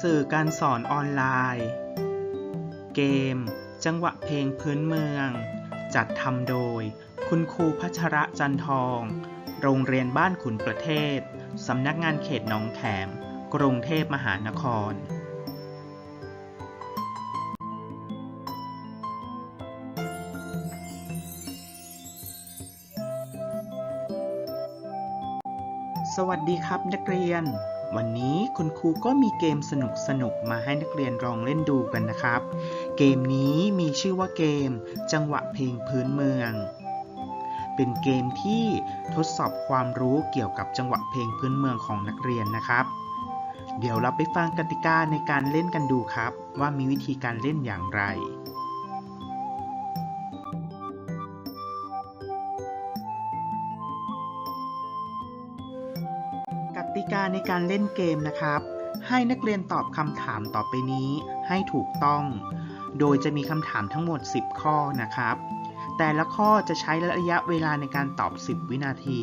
สื่อการสอนออนไลน์ เกม จังหวะเพลงพื้นเมือง จัดทำโดย คุณครูพัชระจันทอง โรงเรียนบ้านขุนประเทศ สำนักงานเขตหนองแขม กรุงเทพมหานครสวัสดีครับนักเรียน วันนี้คุณครูก็มีเกมสนุกๆมาให้นักเรียนลองเล่นดูกันนะครับ เกมนี้มีชื่อว่าเกม จังหวะเพลงพื้นเมือง เป็นเกมที่ทดสอบความรู้เกี่ยวกับจังหวะเพลงพื้นเมืองของนักเรียนนะครับ เดี๋ยวเราไปฟังกติกาในการเล่นกันดูครับ ว่ามีวิธีการเล่นอย่างไร กติกาในการเล่นเกมนะครับ ให้นักเรียนตอบคำถามต่อไปนี้ให้ถูกต้อง โดยจะมีคำถามทั้งหมด 10 ข้อนะครับ แต่ละข้อจะใช้ระยะเวลาในการตอบ 10 วินาที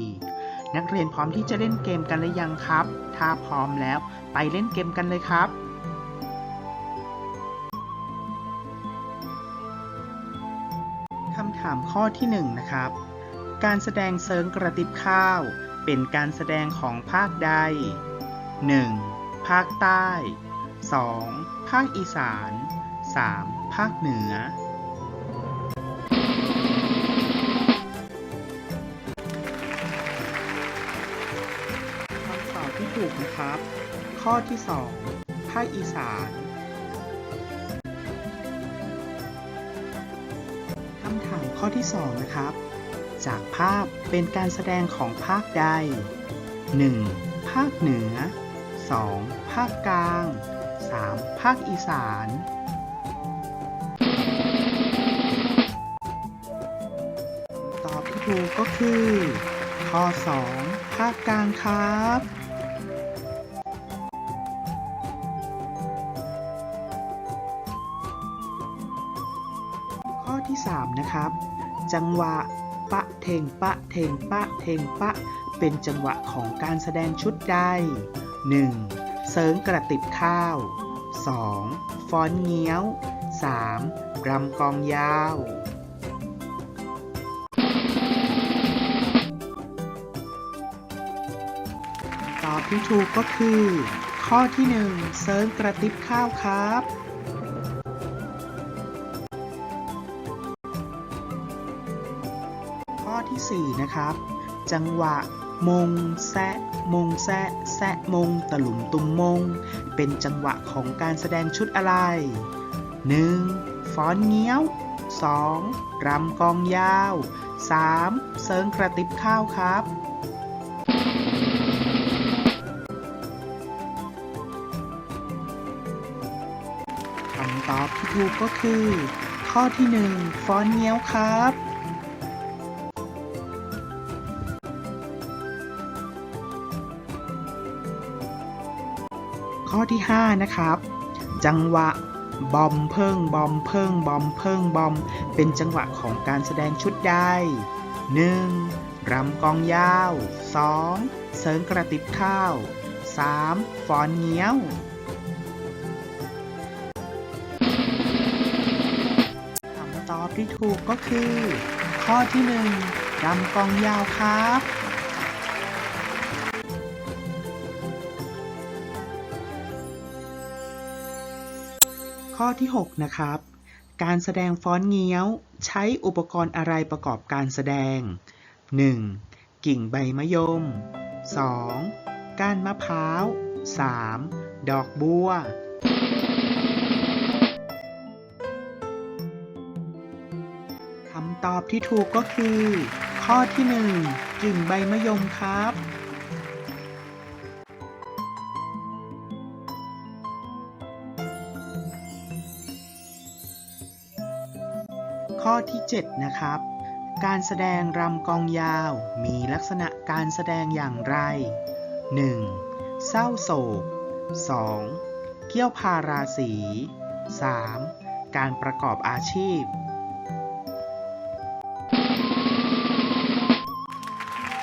นักเรียนพร้อมที่จะเล่นเกมกันหรือยังครับ ถ้าพร้อมแล้วไปเล่นเกมกันเลยครับคำถามข้อที่ 1 นะครับ การแสดงเซิงกระติบข้าว เป็นการแสดงของภาคใด 1. ภาคใต้ 2. ภาคอีสาน 3. ภาคเหนือ คำตอบที่ถูกนะครับ ข้อที่ 2 ภาคอีสานคำถามข้อที่ 2 นะครับ จากภาพเป็นการแสดงของภาคใด 1. ภาคเหนือ 2. ภาคกลาง 3. ภาคอีสานตอบที่ถูกก็คือข้อ 2 ภาคกลางครับข้อที่ 3 นะครับ จังหวะ ปะเทงปะเทงปะเทงปะ เป็นจังหวะของการแสดงชุดใด 1. เสริงกระติบข้าว 2. ฟ้อนเงี้ยว 3. รำกองยาวตอบที่ถูกก็คือ ข้อที่ 1 เสริงกระติบข้าวครับ ที่ 4 นะครับ จังหวะมงแซะมงแซะแซะมงตะหลุมตุมมง เป็นจังหวะของการแสดงชุดอะไร 1. ฟ้อนเงี้ยว 2. รำกองยาว 3. เซิงกระติบข้าวครับคำตอบที่ถูกก็คือ ข้อที่ 1 ฟ้อนเงี้ยวครับ ข้อที่ 5 นะครับ จังหวะบอมเพิ่งบอมเพิ่งบอมเพิ่งบอม เป็นจังหวะของการแสดงชุดใด 1. รำกองยาว 2. เสริงกระติบข้าว 3. ฟ้อนเงี้ยวคำตอบที่ถูกก็คือ ข้อที่ 1 รำกองยาวครับ ข้อที่ 6 นะครับ การแสดงฟ้อนเงี้ยว ใช้อุปกรณ์อะไรประกอบการแสดง 1. กิ่งใบมะยม 2. ก้านมะพร้าว 3. ดอกบัวคำตอบที่ถูกก็คือ ข้อที่ 1 กิ่งใบมะยมครับ ข้อที่ 7 นะครับ การแสดงรำกองยาวมีลักษณะการแสดงอย่างไร 1. เศร้าโศก 2. เกี่ยวพาราศี 3. การประกอบอาชีพ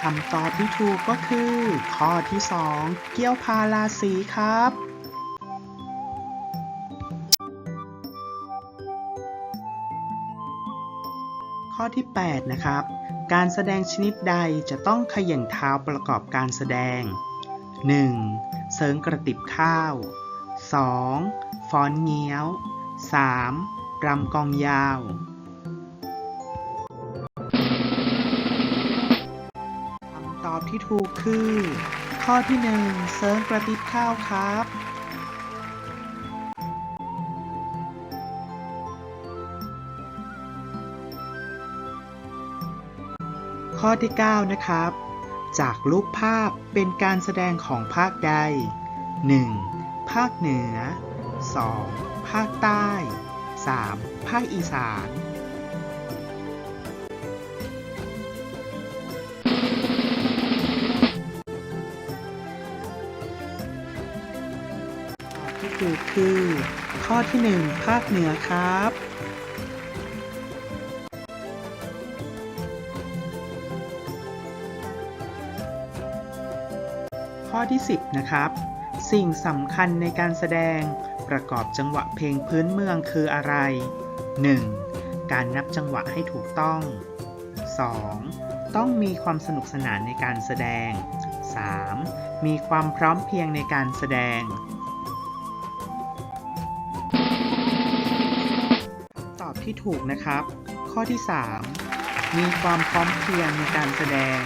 คำตอบที่ถูกก็คือ ข้อที่ 2 เกี่ยวพาราศีครับ ข้อที่ 8 นะครับ การแสดงชนิดใดจะต้องขย่งเท้าประกอบการแสดง 1. เสริงกระติบข้าว 2. ฟ้อนเงี้ยว 3. รำกองยาวคำตอบที่ถูกคือ ข้อที่หนึ่งเซิร์งกระติบข้าวครับ ข้อที่ 9 นะครับ จากรูปภาพเป็นการแสดงของภาคใด 1. ภาคเหนือ 2. ภาคใต้ 3. ภาคอีสานที่ถูกคือ ข้อที่ 1 ภาคเหนือครับ ข้อที่ 10 นะครับ สิ่งสำคัญในการแสดงประกอบจังหวะเพลงพื้นเมืองคืออะไร 1. การนับจังหวะให้ถูกต้อง 2. ต้องมีความสนุกสนานในการแสดง 3. มีความพร้อมเพียงในการแสดง ตอบที่ถูกนะครับ ข้อที่ 3 มีความพร้อมเพียงในการแสดง